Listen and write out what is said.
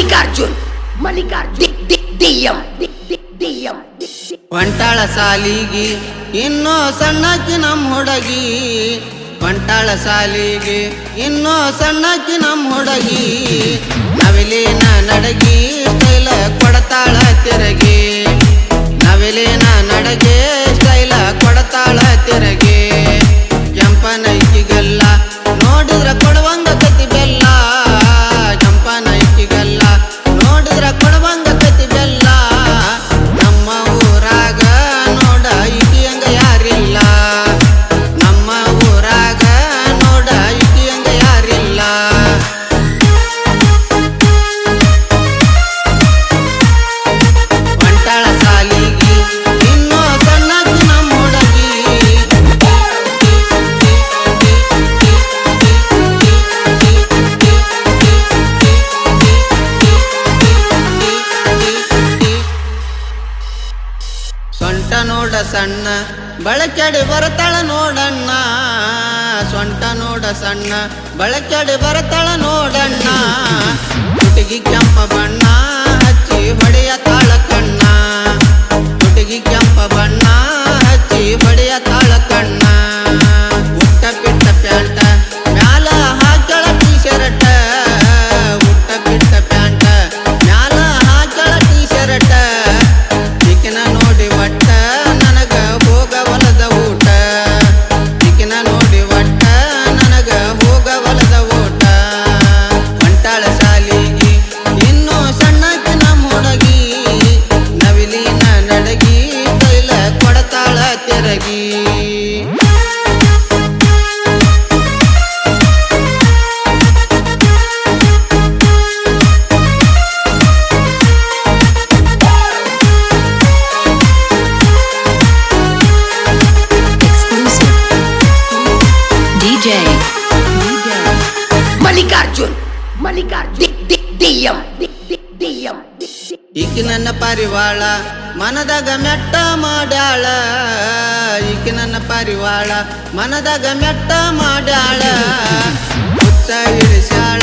ಮಲ್ಲಿಕಾರ್ಜುನ್. ಮಲ್ಲಿಕಾರ್ಜುನ್. ಒಂಟಾಳ ಸಾಲಿಗೆ, ಇನ್ನೂ ಸಣ್ಣಕ್ಕಿ ನಮ್ಮ ಹುಡುಗಿ. ಒಂಟಾಳ ಸಾಲಿಗೆ, ಇನ್ನೂ ಸಣ್ಣಕ್ಕಿ ನಮ್ಮ ಹುಡುಗಿ. ನವಿಲೇನ ನಡಗಿ, ಸ್ಟೈಲ ಕೊಡತಾಳ ತಿರಗಿ. ನವಿಲೇನ ನಡಗೆ, ಸ್ಟೈಲ ಕೊಡತಾಳ ತಿರಗಿ. ಕೆಂಪನೈಕಿಗಲ್ಲ ಸಣ್ಣ ಬಳಕೆಡಿ ಬರತಳ ನೋಡಣ್ಣ. ಸೊಂಟ ನೋಡ ಸಣ್ಣ ಬಳಕೆಡಿ ಬರತಳ ನೋಡಣ್ಣ. ಹುಡುಗಿ ಕೆಂಪ ಬಣ್ಣ ಮಲ್ಲಿಕಾರ್ಜುನ್. ಮಲ್ಲಿಕಾರ್ಜುನ್. ನನ್ನ ಪರಿವಾಳ, ಮನದಾಗ ಮೆಟ್ಟ ಮಾಡ್ಯಾಳ. ಈಕಿ ನನ್ನ ಪರಿವಾಳ, ಮನದಾಗ ಮೆಟ್ಟ ಮಾಡ್ಯಾಳ. ಹುಚ್ಚ ಇಳಿಸ್ಯಾಳ.